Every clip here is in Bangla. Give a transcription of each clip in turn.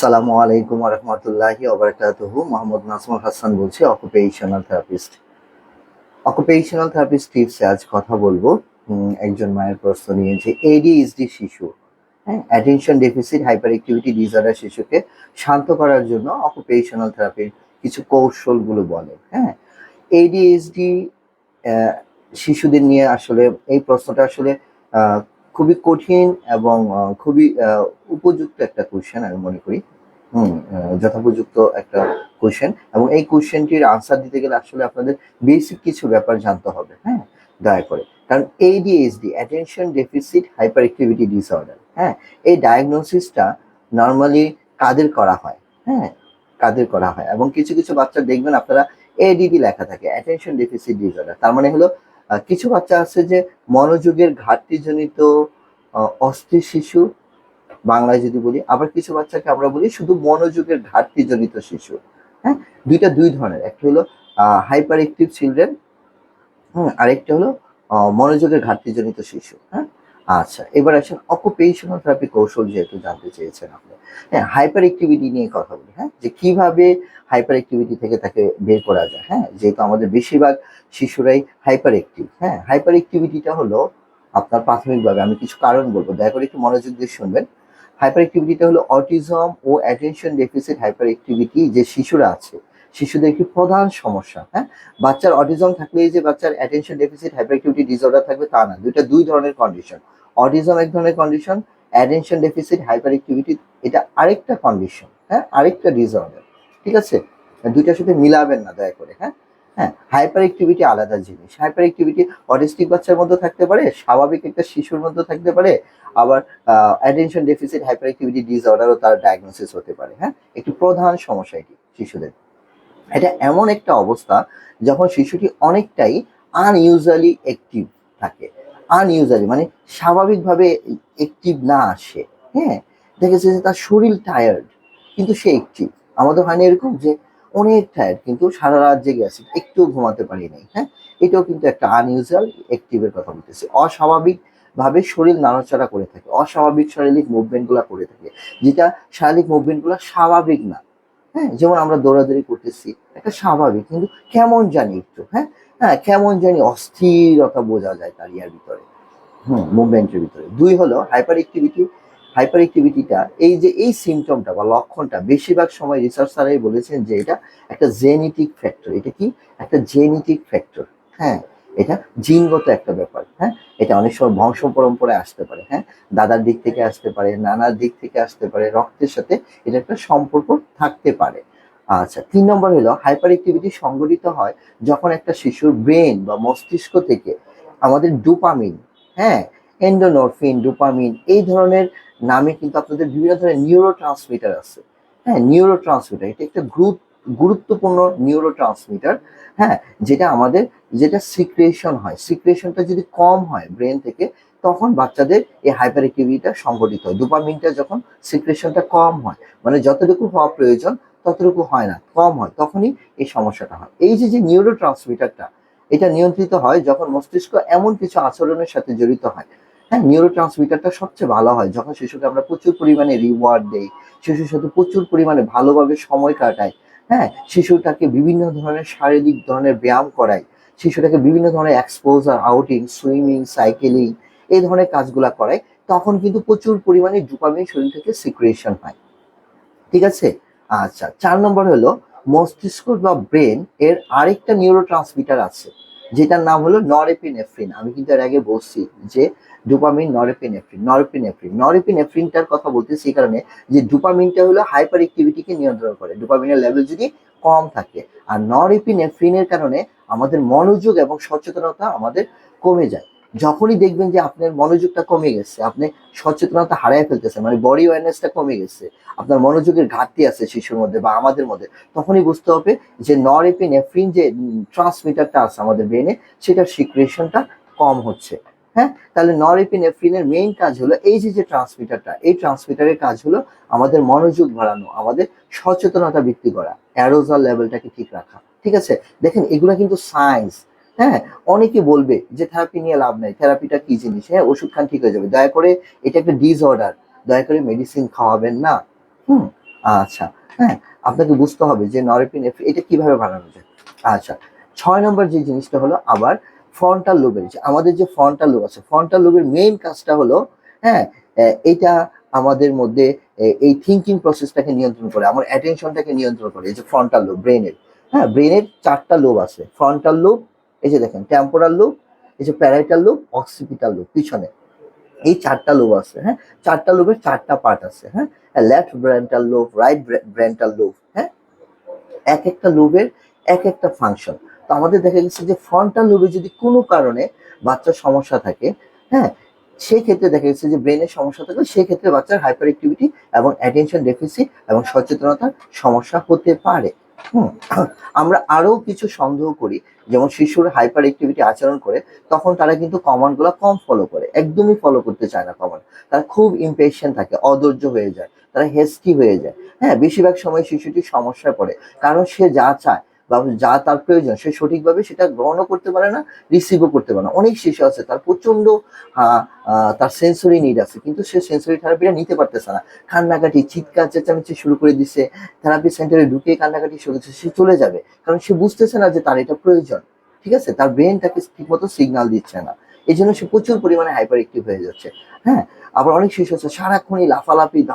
আসসালামু আলাইকুম রহমতুল্লাহি ওবরাকাতুহু। মোহাম্মদ নাসমুল হাসান বলছি অকুপেশনাল থেরাপিস্ট অকুপেশনাল থেরাপিস্ট টিপসে আজ কথা বলব। একজন মায়ের প্রশ্ন নিয়ে যে এডিএইচডি শিশু হ্যাঁ attention deficit hyperactivity disorder শিশুকে শান্ত করার জন্য অকুপেশনাল থেরাপির কিছু কৌশলগুলো বলে হ্যাঁ। এডিএইচডি শিশুদের নিয়ে আসলে এই প্রশ্নটা আসলে খুবই কঠিন এবং খুবই উপযুক্ত একটা কোশ্চেন আমি মনে করি। হুম যথোপযুক্ত একটা কোশ্চেন এবং এই কোয়েশ্চেনটির আনসার দিতে গেলে আসলে আপনাদের বেসিক কিছু ব্যাপার জানতে হবে হ্যাঁ? দয়া করে। কারণ ADHD attention deficit hyperactivity disorder হ্যাঁ? এই ডায়াগনোসিসটা নর্মালি কাদের করা হয় হ্যাঁ? কাদের করা হয়? এবং কিছু কিছু বাচ্চা দেখবেন আপনারা এডিডি লেখা থাকে অ্যাটেনশন ডেফিসিট ডিসঅর্ডার তার মানে হলো কিছু বাচ্চা আছে যে মনোযোগের ঘাটতিজনিত জনিত অস্থির শিশু, বাংলায় যদি বলি, আবার কিছু বাচ্চাকে আমরা বলি শুধু মনোযোগের ঘাটতিজনিত শিশু। হ্যাঁ দুইটা দুই ধরনের, একটা হলো হাইপার অ্যাক্টিভ চিলড্রেন হুম, আরেকটা হলো মনোযোগের ঘাটতিজনিত শিশু। হ্যাঁ আচ্ছা এবার আসেন অকুপেশনাল থেরাপি কৌশল যেহেতু জানতে চেয়েছেন আপনি। হ্যাঁ হাইপার অ্যাক্টিভিটি নিয়ে কথা বলি হ্যাঁ? যে কীভাবে হাইপার অ্যাক্টিভিটি থেকে তাকে বের করা যায় হ্যাঁ? যেহেতু আমাদের বেশিরভাগ শিশুরাই হাইপার অ্যাক্টিভ হ্যাঁ? হাইপার অ্যাক্টিভিটিটা হলো আপনার প্রাথমিকভাবে আমি কিছু কারণ বলব, দয়া করে একটু মনোযোগ দিয়ে শুনবেন। হাইপার অ্যাক্টিভিটিটা হলো অটিজম ও অ্যাটেনশন ডেফিসিট হাইপার অ্যাক্টিভিটি যে শিশুরা আছে, শিশুদের একটি প্রধান সমস্যা হ্যাঁ? বাচ্চার অটিজম থাকলেই যে বাচ্চার attention deficit hyperactivity disorder থাকবে তা না, দুইটা দুই ধরনের কন্ডিশন অটিজম এক ধরনের condition attention deficit hyperactivity এটা আরেকটা কন্ডিশন হ্যাঁ? আরেকটা ডিসঅর্ডার ঠিক আছে? দুইটার সাথে মিলাবেন না, দয়া করে হ্যাঁ? হ্যাঁ হাইপার অ্যাক্টিভিটি আলাদা জিনিস হাইপার অ্যাক্টিভিটি অটিস্টিক বাচ্চার মধ্যে থাকতে পারে, স্বাভাবিক একটা শিশুর মধ্যে থাকতে পারে, আবার অ্যাটেনশন ডেফিসিট হাইপার অ্যাক্টিভিটি ডিসঅর্ডারও তার ডায়াগনোসিস হতে পারে হ্যাঁ? একটি প্রধান সমস্যা এটি শিশুদের। এটা এমন একটা অবস্থা যখন শিশুটি অনেকটাই আনইউজুয়ালি অ্যাক্টিভ থাকে। আনইউজুয়ালি মানে স্বাভাবিকভাবে অ্যাক্টিভ না আসে। হ্যাঁ? দেখেছে যে তার শরীর টায়ার্ড কিন্তু সে অ্যাক্টিভ আমাদের হয় না এরকম যে অনেক টায়ার্ড কিন্তু সারা রাত জেগে আছে একটু ঘুমাতে পারি নাই হ্যাঁ? এটাও কিন্তু একটা আনইউজুয়াল অ্যাক্টিভের কথা বলতেছি। অস্বাভাবিক ভাবে শরীর নাড়াচাড়া করে থাকে, অস্বাভাবিক শারীরিক মুভমেন্টগুলো করে থাকে, যেটা শারীরিক মুভমেন্টগুলো স্বাভাবিক না হ্যাঁ? যেমন আমরা দৌড়াদৌড়ি করতেছি একটা স্বাভাবিক, কিন্তু কেমন জানি একটু হ্যাঁ? হ্যাঁ কেমন জানি অস্থিরতা বোঝা যায় তার ইয়ার ভিতরে। হুম মুভমেন্টের ভিতরে। দুই হলো হাইপার অ্যাক্টিভিটি হাইপার অ্যাক্টিভিটিটা এই যে এই সিমটমটা বা লক্ষণটা বেশিরভাগ সময় রিসার্চারাই বলেছেন যে এটা একটা জেনেটিক ফ্যাক্টর এটা কি? একটা জেনেটিক ফ্যাক্টর হ্যাঁ এটা জিনগত একটা ব্যাপার। হ্যাঁ এটা অনেক সময় বংশ পরম্পরায় আসতে পারে। হ্যাঁ দাদার দিক থেকে আসতে পারে, নানার দিক থেকে আসতে পারে, রক্তের সাথে এটা একটা সম্পর্ক থাকতে পারে। আচ্ছা তিন নম্বর হলো হাইপার অ্যাক্টিভিটি সংঘটিত হয় যখন একটা শিশুর ব্রেন বা মস্তিষ্ক থেকে আমাদের ডোপামিন হ্যাঁ এন্ডোনরফিন ডোপামিন এই ধরনের নামে কিন্তু আপনাদের বিভিন্ন ধরনের নিউরো ট্রান্সমিটার আছে। হ্যাঁ নিউরো ট্রান্সমিটার এটা একটা গ্রুপ গুরুত্বপূর্ণ নিউরো ট্রান্সমিটার হ্যাঁ যেটা আমাদের, যেটা সিক্রেশন হয়। সিক্রেশনটা যদি কম হয় ব্রেন থেকে, তখন বাচ্চাদের এই হাইপার অ্যাক্টিভিটিটা সংঘটিত হয়। ডোপামিনটা যখন সিক্রেশনটা কম হয় মানে যতটুকু হওয়া প্রয়োজন ততটুকু হয় না, কম হয়, তখনই এই সমস্যাটা হয়। এই যে যে নিউরো ট্রান্সমিটারটা এটা নিয়ন্ত্রিত হয় যখন মস্তিষ্ক এমন কিছু আচরণের সাথে জড়িত হয়। হ্যাঁ নিউরো ট্রান্সমিটারটা সবচেয়ে ভালো হয় যখন শিশুকে আমরা প্রচুর পরিমাণে রিওয়ার্ড দেই, শিশুর সাথে প্রচুর পরিমাণে ভালোভাবে সময় কাটাই। হ্যাঁ শিশুটাকে বিভিন্ন ধরনের শারীরিক ধরনের ব্যায়াম করাই, শিশুটাকে বিভিন্ন ধরনের এক্সপোজার আউটিং সুইমিং সাইকেলিং এই ধরনের কাজগুলা করাই, তখন কিন্তু প্রচুর পরিমাণে ডোপামিন শরীর থেকে সিক্রিয়েশন হয়। ঠিক আছে? আচ্ছা চার নম্বর হলো মস্তিষ্ক বা ব্রেন এর আরেকটা নিউরো ট্রান্সমিটার আছে, যেটার নাম হলো নরেপিনেফ্রিন আমি কিন্তু এর আগে বলছি যে ডোপামিন নরেপিনেফ্রিন নরেপিনেফ্রিন নরেপিনেফ্রিনটার কথা বলতেছি এই কারণে যে ডোপামিনটা হলো হাইপার অ্যাক্টিভিটিকে নিয়ন্ত্রণ করে। ডোপামিনের লেভেল যদি কম থাকে, আর নরেপিনেফ্রিনের কারণে আমাদের মনোযোগ এবং সচেতনতা আমাদের কমে যায়। যখনই দেখবেন যে আপনার মনোযোগটা কমে গেছে, আপনি সচেতনতা হারায় ফেলতেছে মানে বডি অ্যাওয়ারনেসটা কমে গেছে, আপনার মনোযোগের ঘাটতি আছে শিশুর মধ্যে বা আমাদের মধ্যে, তখনই বুঝতে হবে যে নরেপিনেফ্রিন যে ট্রান্সমিটারটা আছে আমাদের ব্রেনে সেটার সিক্রেশনটা কম হচ্ছে। হ্যাঁ? তাহলে নরেপিনেফ্রিনের মেইন কাজ হলো এই যে যে ট্রান্সমিটারটা এই ট্রান্সমিটারের কাজ হলো আমাদের মনোযোগ বাড়ানো, আমাদের সচেতনতা বৃদ্ধি করা অ্যারোজাল লেভেলটাকে ঠিক রাখা। ঠিক আছে? দেখেন, এগুলো কিন্তু সায়েন্স হ্যাঁ অনেকে বলবে যে থেরাপি নিয়ে লাভ নাই। থেরাপিটা কি জিনিস? হ্যাঁ ওষুধ খান ঠিক হয়ে যাবে। দয়া করে এটা একটা ডিসঅর্ডার দয়া করে মেডিসিন খাওয়াবেন না। হুম আচ্ছা। হ্যাঁ আপনাকে বুঝতে হবে যে নরেপিন এটা কীভাবে বানানো যায়। আচ্ছা ছয় নম্বর যে জিনিসটা হলো আবার ফ্রন্টাল লোবের আমাদের যে ফ্রন্টাল লোব আছে ফ্রন্টাল লোবের মেইন কাজটা হলো হ্যাঁ এটা আমাদের মধ্যে এই থিঙ্কিং প্রসেসটাকে নিয়ন্ত্রণ করে, আমার অ্যাটেনশনটাকে নিয়ন্ত্রণ করে, এই যে ফ্রন্টাল লোব ব্রেনের হ্যাঁ ব্রেনের চারটা লোব আছে। ফ্রন্টাল লোব এই যে দেখেন টেম্পোরাল লোব এই যে প্যারাইটাল লোব অক্সিপিটাল লোব পিছনে। এই চারটা লোব আছে হ্যাঁ? চারটা লোবের চারটা পার্ট আছে হ্যাঁ? Left frontal lobe right frontal lobe হ্যাঁ? এক একটা লোবের এক একটা ফাংশন তো আমাদের দেখা গেছে যে ফ্রন্টাল লোবে যদি কোনো কারণে বাচ্চার সমস্যা থাকে হ্যাঁ? সেই ক্ষেত্রে দেখা গেছে যে ব্রেনের সমস্যা থাকলে সেই ক্ষেত্রে বাচ্চার হাইপার অ্যাক্টিভিটি এবং অ্যাটেনশন ডেফিসিট এবং সচেতনতার সমস্যা হতে পারে। আমরা আরও কিছু সন্দেহ করি। যেমন শিশুর হাইপার অ্যাক্টিভিটি আচরণ করে, তখন তারা কিন্তু কমান্ডগুলো কম ফলো করে, একদমই ফলো করতে চায় না কমান্ড তারা খুব ইম্পেশন থাকে, অধৈর্য হয়ে যায়, তারা হেস্টি হয়ে যায়। হ্যাঁ বেশিরভাগ সময় শিশুটি সমস্যায় পড়ে, কারণ সে যা চায় বা যা তার প্রয়োজন সে সঠিকভাবে সেটা গ্রহণও করতে পারে না রিসিভও করতে পারে না। অনেক শিশু আছে তার আহ, তার সেন্সরি নিড আছে কিন্তু সে সেন্সরি থেরাপিটা নিতে পারতেছে না। কান্নাকাটি চিৎকার চেঁচামেচি শুরু করে দিচ্ছে থেরাপি সেন্টারে ঢুকে কান্নাকাটি শুরু করছে সে চলে যাবে। কারণ সে বুঝতেছে না যে তার এটা প্রয়োজন ঠিক আছে? তার ব্রেন তাকে ঠিকমতো সিগনাল দিচ্ছে না। এই জন্য সে প্রচুর পরিমাণে হাইপার অ্যাক্টিভ হয়ে যাচ্ছে। হ্যাঁ আবার অনেক শিশু আছে, সারাক্ষণই লাফালাফি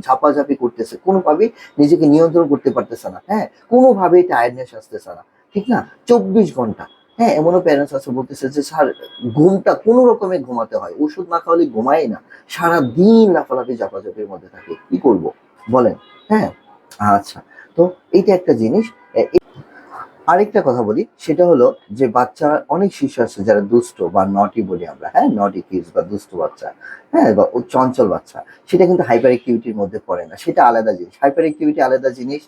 ঝাপাঝাপি করতেছে। কোনোভাবেই নিজেকে নিয়ন্ত্রণ করতে পারতেছে না। হ্যাঁ কোনোভাবেই টায়ার্ডনেস আসতেছে না। ঠিক না? চব্বিশ ঘণ্টা। হ্যাঁ এমনও প্যারেন্টস আছে বলতেছে যে, স্যার, ঘুমটা কোনো রকমে ঘুমাতে হয়। ওষুধ না খাওয়ালে ঘুমাই না। সারা দিন লাফালাফি, ঝাপাঝাপির মধ্যে থাকে। কি করব? বলেন। হ্যাঁ আচ্ছা। তো এইটা একটা জিনিস। আরেকটা কথা বলি, সেটা হলো যে বাচ্চা, অনেক শিশু আছে যারা দুষ্ট বা নটি বলি আমরা হ্যাঁ? নটি কিডস বা দুষ্ট বাচ্চা হ্যাঁ? বা চঞ্চল বাচ্চা, সেটা কিন্তু হাইপার অ্যাক্টিভিটির মধ্যে পড়ে না, সেটা আলাদা জিনিস। হাইপার অ্যাক্টিভিটি আলাদা জিনিস,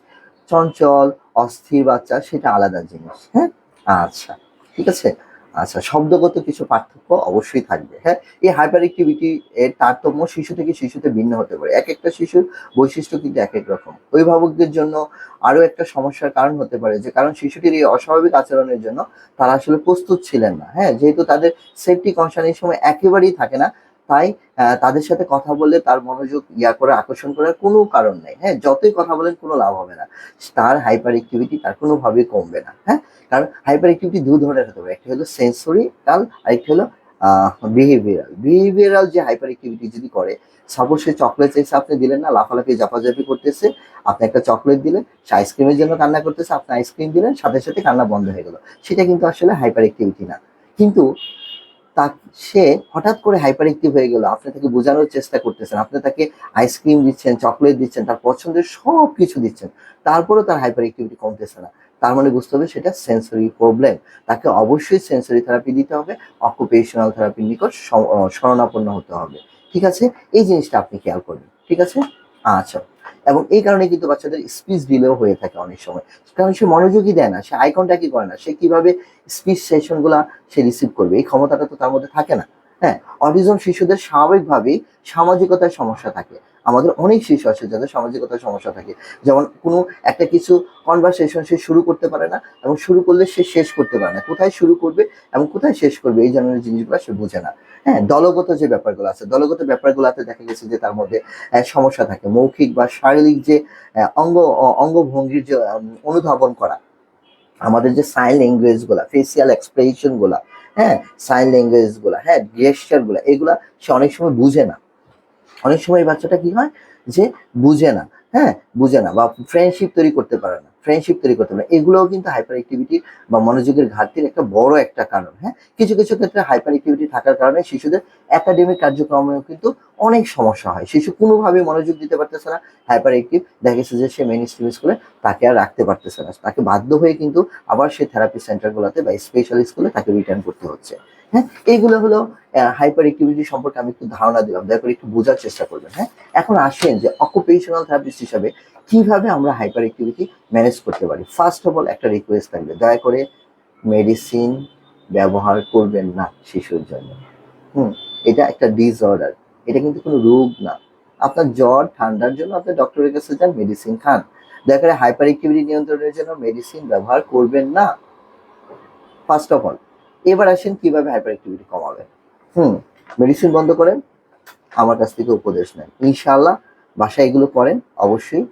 চঞ্চল, অস্থির বাচ্চা, সেটা আলাদা জিনিস হ্যাঁ? আচ্ছা ঠিক আছে? আচ্ছা শব্দগত কিছু পার্থক্য অবশ্যই থাকবে। হ্যাঁ এই হাইপার অ্যাক্টিভিটি এর তারতম্য শিশু থেকে শিশুতে ভিন্ন হতে পারে। এক একটা শিশুর বৈশিষ্ট্য কিন্তু এক এক রকম। অভিভাবকদের জন্য আরও একটা সমস্যার কারণ হতে পারে যে, কারণ শিশুটির এই অস্বাভাবিক আচরণের জন্য তারা আসলে প্রস্তুত ছিলেন না। হ্যাঁ যেহেতু তাদের সেফটি কনসার্ন এই সময় একেবারেই থাকে না তাই তাদের সাথে কথা বললে তার মনোযোগ ইয়া করে আকর্ষণ করার কোনো কারণ নেই। হ্যাঁ যতই কথা বলেন কোনো লাভ হবে না। তার হাইপার অ্যাক্টিভিটি তার কোনোভাবেই কমবে না। হ্যাঁ কারণ হাইপার অ্যাক্টিভিটি দু ধরনের হতে পারে। একটা হলো সেন্সরিয়াল আরেকটা হলো বিহেভিয়ারাল বিহেভিয়ারাল যে হাইপার অ্যাক্টিভিটি যদি করে সাপোজ সে চকলেট চাইছে আপনি দিলেন না, লাফালাফি জাপাজাপি করতেছে, আপনি একটা চকলেট দিলেন, সে আইসক্রিমের জন্য কান্না করতেছে, আপনি আইসক্রিম দিলেন, সাথে সাথে কান্না বন্ধ হয়ে গেল। সেটা কিন্তু আসলে হাইপার অ্যাক্টিভিটি না। কিন্তু তা সে হঠাৎ করে হাইপার অ্যাক্টিভ হয়ে গেল। আপনি তাকে বোঝানোর চেষ্টা করতেছেন। আপনি তাকে আইসক্রিম দিচ্ছেন চকলেট দিচ্ছেন, তার পছন্দের সব কিছু দিচ্ছেন। তারপরেও তার হাইপার অ্যাক্টিভিটি কমতেছে না। তার মানে বুঝতে হবে সেটা সেন্সরি প্রবলেম তাকে অবশ্যই সেন্সরি থেরাপি দিতে হবে। অকুপেশনাল থেরাপির নিকট শরণাপন্ন হতে হবে। ঠিক আছে? এই জিনিসটা আপনি খেয়াল করবেন। ঠিক আছে? আচ্ছা। এবং এই কারণে কিন্তু বাচ্চাদের স্পিচ ডিলেও হয়ে থাকে অনেক সময়। কারণ সে মনোযোগই দেয় না, সে আই কি করে না? সে কীভাবে স্পিচ সেশনগুলা সে রিসিভ করবে? এই ক্ষমতাটা তো তার মধ্যে থাকে না। হ্যাঁ অটিজম শিশুদের স্বাভাবিকভাবেই সামাজিকতার সমস্যা থাকে। আমাদের অনেক শিশু আছে যাদের সামাজিকতার সমস্যা থাকে। যেমন কোনো একটা কিছু কনভারসেশন সে শুরু করতে পারে না এবং শুরু করলে সে শেষ করতে পারে না। কোথায় শুরু করবে এবং কোথায় শেষ করবে এই ধরনের জিনিসগুলো সে বোঝে না। হ্যাঁ দলগত যে ব্যাপারগুলো আছে, দলগত ব্যাপারগুলোতে দেখা গেছে যে তার মধ্যে সমস্যা থাকে। মৌখিক বা শারীরিক যে অঙ্গ অঙ্গভঙ্গির যে অনুধাবন করা, আমাদের যে সাইন ল্যাঙ্গুয়েজগুলা ফেসিয়াল এক্সপ্রেশনগুলা হ্যাঁ সাইন ল্যাঙ্গুয়েজগুলা হ্যাঁ গেস্টারগুলা, এগুলা সে অনেক সময় বুঝে না। অনেক সময় বাচ্চাটা কি হয় যে বুঝে না হ্যাঁ? বুঝে না বা ফ্রেন্ডশিপ তৈরি করতে পারে না ফ্রেন্ডশিপ তৈরি করতে পারে এগুলোও কিন্তু হাইপার অ্যাক্টিভিটি বা মনোযোগের ঘাটতির একটা বড় একটা কারণ হ্যাঁ? কিছু কিছু ক্ষেত্রে হাইপার অ্যাক্টিভিটি থাকার কারণে শিশুদের একাডেমিক কার্যক্রমেও কিন্তু অনেক সমস্যা হয়। শিশু কোনোভাবে মনোযোগ দিতে পারতেছে না হাইপার অ্যাক্টিভ দেখা গেছে যে সে মেন স্ট্রিম স্কুলে তাকে আর রাখতে পারতেছে না। তাকে বাধ্য হয়ে কিন্তু আবার সে থেরাপি সেন্টারগুলোতে বা স্পেশাল স্কুলে তাকে রিটার্ন করতে হচ্ছে। হ্যাঁ এইগুলো হলো হাইপার অ্যাক্টিভিটি সম্পর্কে আমি একটু ধারণা দিলাম, দয়া করে একটু বোঝার চেষ্টা করবেন হ্যাঁ? এখন আসেন যে অকুপেশনাল থেরাপিস্ট হিসাবে কীভাবে আমরা হাইপার অ্যাক্টিভিটি ম্যানেজ করতে পারি? ফার্স্ট অফ অল একটা রিকোয়েস্ট থাকবে, দয়া করে মেডিসিন ব্যবহার করবেন না শিশুর জন্য। হুম, এটা একটা ডিসঅর্ডার এটা কিন্তু কোনো রোগ না। আপনার জ্বর ঠান্ডার জন্য আপনি ডক্টরের কাছে যান মেডিসিন খান। দয়া করে হাইপার অ্যাক্টিভিটি নিয়ন্ত্রণের জন্য মেডিসিন ব্যবহার করবেন না। ফার্স্ট অফ অল এবার আসেন কীভাবে হাইপার অ্যাক্টিভিটি কমাবেন। হুম মেডিসিন বন্ধ করেন, আমার কাছ থেকে উপদেশ নেন। ইনশাআল্লাহ বাসায় এগুলো করেন, অবশ্যই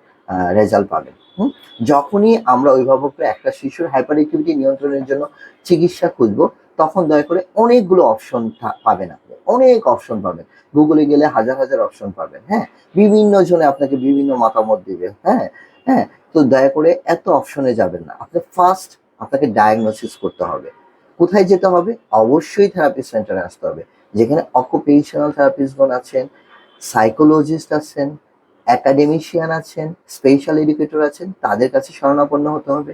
রেজাল্ট পাবেন। হুম? যখনই আমরা অভিভাবকরা একটা শিশুর হাইপার অ্যাক্টিভিটি নিয়ন্ত্রণের জন্য চিকিৎসা খুঁজবো, তখন দয়া করে অনেকগুলো অপশন পাবেন আপনি। অনেক অপশন পাবেন। গুগলে গেলে হাজার হাজার অপশন পাবেন হ্যাঁ? বিভিন্ন জনে আপনাকে বিভিন্ন মতামত দিবে হ্যাঁ? হ্যাঁ তো দয়া করে এত অপশনে যাবেন না। আপনি ফার্স্ট আপনাকে ডায়াগনোসিস করতে হবে। কোথায় যেতে হবে? অবশ্যই থেরাপি সেন্টারে আসতে হবে। যেখানে অকুপেশনাল থেরাপিস্টগণ আছেন সাইকোলজিস্ট আছেন একাডেমিশিয়ান আছেন স্পেশাল এডুকেটর আছেন, তাদের কাছে শরণাপন্ন হতে হবে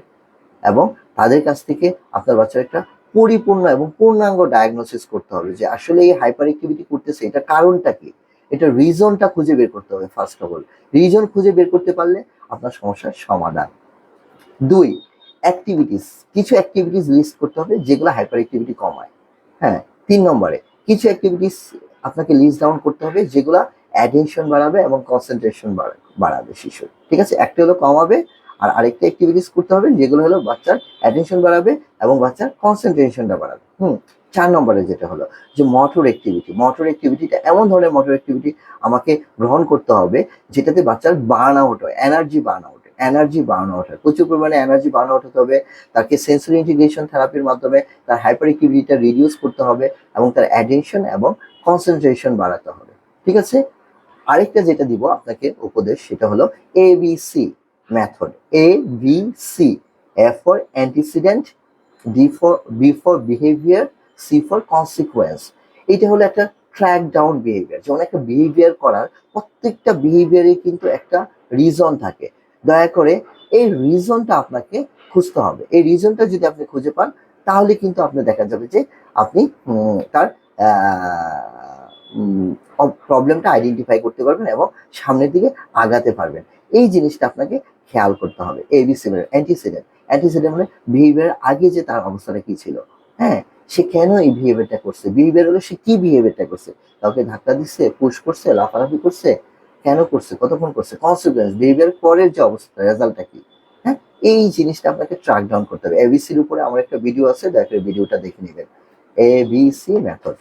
এবং তাদের কাছ থেকে আপনার বাচ্চার একটা পরিপূর্ণ এবং পূর্ণাঙ্গ ডায়াগনোসিস করতে হবে যে আসলে এই হাইপার অ্যাক্টিভিটি করতেছে, এটা কারণটা কি? এটা রিজনটা খুঁজে বের করতে হবে ফার্স্ট অফ অল রিজন খুঁজে বের করতে পারলে আপনার সমস্যার সমাধান। দুই অ্যাক্টিভিটিস কিছু অ্যাক্টিভিটিস লিস্ট করতে হবে যেগুলো হাইপার অ্যাক্টিভিটি কমায়। হ্যাঁ তিন নম্বরে, কিছু অ্যাক্টিভিটিস আপনাকে লিস্ট ডাউন করতে হবে যেগুলো অ্যাটেনশন বাড়াবে এবং কনসেন্ট্রেশন বাড়াবে শিশুর। ঠিক আছে? একটা হলো কমাবে আর আরেকটা অ্যাক্টিভিটিস করতে হবে যেগুলো হলো বাচ্চার অ্যাটেনশন বাড়াবে এবং বাচ্চার কনসেন্ট্রেশনটা বাড়াবে। হুম, চার নম্বরে যেটা হলো যে মোটর অ্যাক্টিভিটি মোটর অ্যাক্টিভিটিটা এমন ধরনের মোটর অ্যাক্টিভিটি আমাকে গ্রহণ করতে হবে যেটাতে বাচ্চার বার্ন আউট হয় energy burn out energy burn out প্রচুর পরিমাণে এনার্জি আউট হতে হবে। তাকে সেন্সরি ইন্টিগ্রেশন থেরাপির মাধ্যমে তার হাইপার অ্যাক্টিভিটিটা রিডিউস করতে হবে এবং তার অ্যাটেনশন এবং কনসেন্ট্রেশন বাড়াতে হবে। ঠিক আছে? আরেকটা যেটা দিব আপনাকে উপদেশ, সেটা হলো ABC method A B C A for antecedent D for B for behaviour C for consequence এটা হলো একটা ট্র্যাক ডাউন বিহেভিয়ার যেমন একটা বিহেভিয়ার করার প্রত্যেকটা বিহেভিয়ারে কিন্তু একটা রিজন থাকে। দয়া করে এই রিজনটা আপনাকে খুঁজতে হবে। এই রিজনটা যদি আপনি খুঁজে পান, তাহলে কিন্তু আপনি দেখা যাবে যে আপনি তার প্রবলেমটা আইডেন্টিফাই করতে পারবেন এবং সামনের দিকে আগাতে পারবেন। এই জিনিসটা আপনাকে খেয়াল করতে হবে। এবিসি অ্যান্টিসিডেন্ট অ্যান্টিসিডেন্ট মানে বিহেভিয়ার আগে যে তার অবস্থাটা কি ছিল। হ্যাঁ? সে কেন এই বিহেভিয়ারটা করছে? বিহেভিয়ার হলো সে কি বিহেভিয়ারটা করছে? কাউকে ধাক্কা দিচ্ছে পুশ করছে, লাফালাফি করছে? কেন করছে, কতক্ষণ করছে কনসিকুয়েন্স বিহেভিয়ার পরের যে অবস্থা রেজাল্টটা কি? হ্যাঁ? এই জিনিসটা আপনাকে ট্র্যাক ডাউন করতে হবে। এবিসির উপরে আমার একটা ভিডিও আছে করে ভিডিওটা দেখে নেবেন। এ বি সি মেথড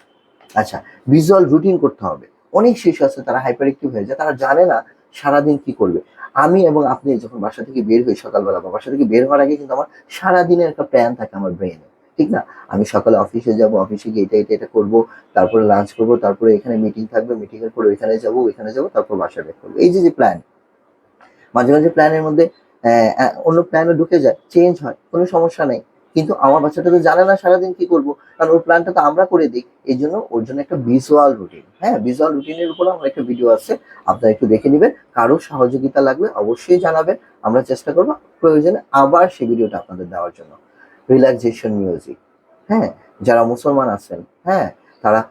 আচ্ছা ভিজুয়াল রুটিন করতে হবে। অনেক শিশু আছে, তারা হাইপার অ্যাক্টিভ হয়ে যায়, তারা জানে না সারাদিন কি করবে। আমি এবং আপনি যখন বাসা থেকে বের হই সকালবেলা বা বাসা থেকে বের হওয়ার আগে কিন্তু আমার সারাদিনের একটা প্ল্যান থাকে আমার ব্রেনে ঠিক না? আমি সকালে অফিসে যাব অফিসে গিয়ে এটা এটা এটা করব, তারপরে লাঞ্চ করব, তারপরে এখানে মিটিং থাকবে মিটিং এর পরে ওইখানে যাব ওইখানে যাব, তারপর বাসা ব্যাক করব। এই যে যে প্ল্যান মাঝে মাঝে প্ল্যানের মধ্যে অন্য প্ল্যানে ঢুকে যায় চেঞ্জ হয়, কোনো সমস্যা নেই। কিন্তু আমার বাচ্চাটা তো জানে না সারাদিন কি করব, কারণ ওর প্ল্যানটা তো আমরা করে দিই। এই জন্য ওর জন্য একটা ভিজুয়াল রুটিন হ্যাঁ? ভিজুয়াল রুটিনের উপর আমার একটা ভিডিও আছে, আপনারা একটু দেখে নেবেন। কারও সহযোগিতা লাগবে অবশ্যই জানাবেন। আমরা চেষ্টা করব প্রয়োজনে আবার সেই ভিডিওটা আপনাদের দেওয়ার জন্য। রিল্যাক্সেশন মিউজিক হ্যাঁ? যারা মুসলমান আছেন হ্যাঁ? তারা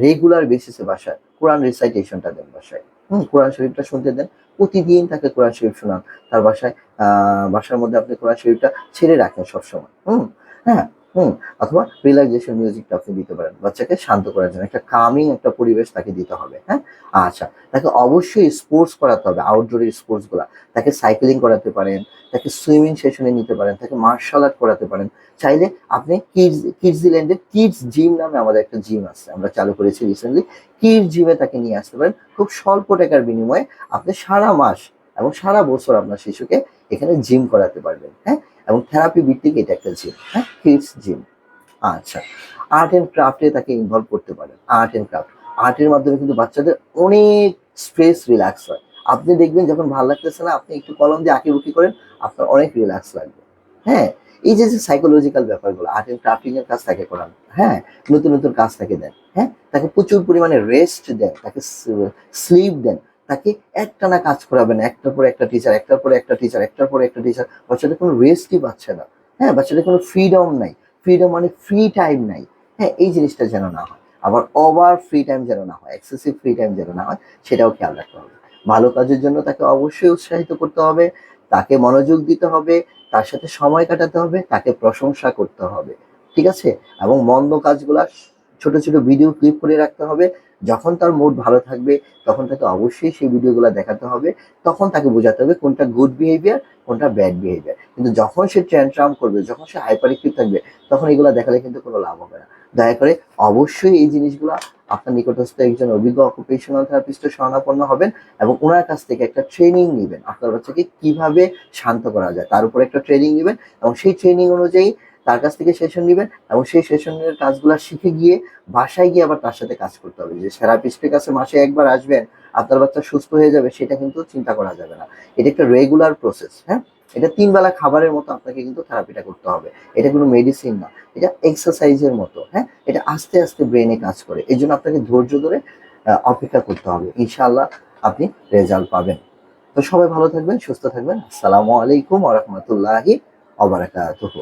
রেগুলার বেসিসে বাসায় কোরআন রিসাইটেশনটা দেন বাসায়। হুম কোরআন শরীফটা শুনতে দেন। প্রতিদিন তাকে কোরআন শরীফ শোনান। তার বাসায় বাসার মধ্যে আপনি কোরআন শরীফটা ছেড়ে রাখেন সবসময়। হুম হ্যাঁ? হুম, অথবা রিল্যাক্সেশন মিউজিকটা আপনি দিতে পারেন। বাচ্চাকে শান্ত করার জন্য, একটা কামিং একটা পরিবেশ তাকে দিতে হবে হ্যাঁ? আচ্ছা তাকে অবশ্যই স্পোর্টস করাতে হবে আউটডোরের স্পোর্টসগুলা। তাকে সাইক্লিং করাতে পারেন, তাকে সুইমিং সেশনে নিতে পারেন, তাকে মার্শাল আর্ট করাতে পারেন। চাইলে আপনি কিডস কিডসল্যান্ডের কিডস জিম নামে আমাদের একটা জিম আছে, আমরা চালু করেছি রিসেন্টলি কিডস জিমে তাকে নিয়ে আসতে পারেন। খুব স্বল্প টাকার বিনিময়ে আপনি সারা মাস এবং সারা বছর আপনার শিশুকে এখানে জিম করাতে পারবেন হ্যাঁ? এবং থেরাপি ভিত্তিক এটা একটা জিম হ্যাঁ? কিডস জিম আচ্ছা। আর্ট অ্যান্ড ক্রাফটে তাকে ইনভলভ করতে পারেন। আর্ট অ্যান্ড ক্রাফট আর্টের মাধ্যমে কিন্তু বাচ্চাদের অনেক স্ট্রেস রিল্যাক্স হয়। আপনি দেখবেন যখন ভালো লাগতেছে না, আপনি একটু কলম দিয়ে আঁকিবুকি করেন, আপনার অনেক রিল্যাক্স লাগবে। হ্যাঁ? এই যে যে সাইকোলজিক্যাল ব্যাপারগুলো আর্ট অ্যান্ড ক্রাফটিং এর কাজ তাকে করান। হ্যাঁ? নতুন নতুন কাজ তাকে দেন। হ্যাঁ? তাকে প্রচুর পরিমাণে রেস্ট দেন, তাকে স্লিপ দেন। তাকে একটানা কাজ করাবেন, একটার পর একটা টিচার একটার পরে একটা টিচার একটার পর একটা টিচার বাচ্চাদের কোনো রেস্টই পাচ্ছে না। হ্যাঁ বাচ্চাদের কোনো ফ্রিডম নাই। ফ্রিডম মানে ফ্রি টাইম নাই। হ্যাঁ এই জিনিসটা যেন না হয়। আবার ওভার ফ্রি টাইম যেন না হয় এক্সেসিভ ফ্রি টাইম যেন না হয়, সেটাও খেয়াল রাখতে হবে। ভালো কাজের জন্য তাকে অবশ্যই উৎসাহিত করতে হবে, তাকে মনোযোগ দিতে হবে, তার সাথে সময় কাটাতে হবে, তাকে প্রশংসা করতে হবে। ঠিক আছে? এবং মন্দ কাজগুলা ছোট ছোট ভিডিও ক্লিপ করে রাখতে হবে যখন তার মুড ভালো থাকবে, তখন তাকে অবশ্যই সেই ভিডিওগুলো দেখাতে হবে, তখন তাকে বোঝাতে হবে কোনটা গুড বিহেভিয়ার কোনটা ব্যাড বিহেভিয়ার কিন্তু যখন সে ট্রাম করবে, যখন সে হাইপার থাকবে, তখন এগুলো দেখালে কিন্তু কোনো লাভ হবে না। দয়া করে অবশ্যই এই জিনিসগুলো আপনার নিকটস্থ একজন অভিজ্ঞ অকুপেশনাল থেরাপিস্টের শরণাপন্ন হবেন এবং ওনার কাছ থেকে একটা ট্রেনিং নেবেন। আপনার বাচ্চাকে কীভাবে শান্ত করা যায়, তার উপর একটা ট্রেনিং নেবেন এবং সেই ট্রেনিং অনুযায়ী তার কাছ থেকে সেশন নেবেন এবং সেই সেশনের কাজগুলো শিখে গিয়ে বাসায় গিয়ে আবার তার সাথে কাজ করতে হবে। যে থেরাপিস্টের কাছে মাসে একবার আসবেন, আপনার বাচ্চা সুস্থ হয়ে যাবে, সেটা কিন্তু চিন্তা করা যাবে না। এটা একটা রেগুলার প্রসেস হ্যাঁ? এটা তিন বেলা খাবারের মতো আপনাকে কিন্তু থেরাপিটা করতে হবে। এটা কোনো মেডিসিন না, এটা এক্সারসাইজের মতো হ্যাঁ? এটা আস্তে আস্তে ব্রেনে কাজ করে। এই জন্য আপনাকে ধৈর্য ধরে অপেক্ষা করতে হবে। ইনশাআল্লাহ আপনি রেজাল্ট পাবেন। তো সবাই ভালো থাকবেন, সুস্থ থাকবেন। আসসালামু আলাইকুম ওয়া রাহমাতুল্লাহি ওয়া বারাকাতুহু।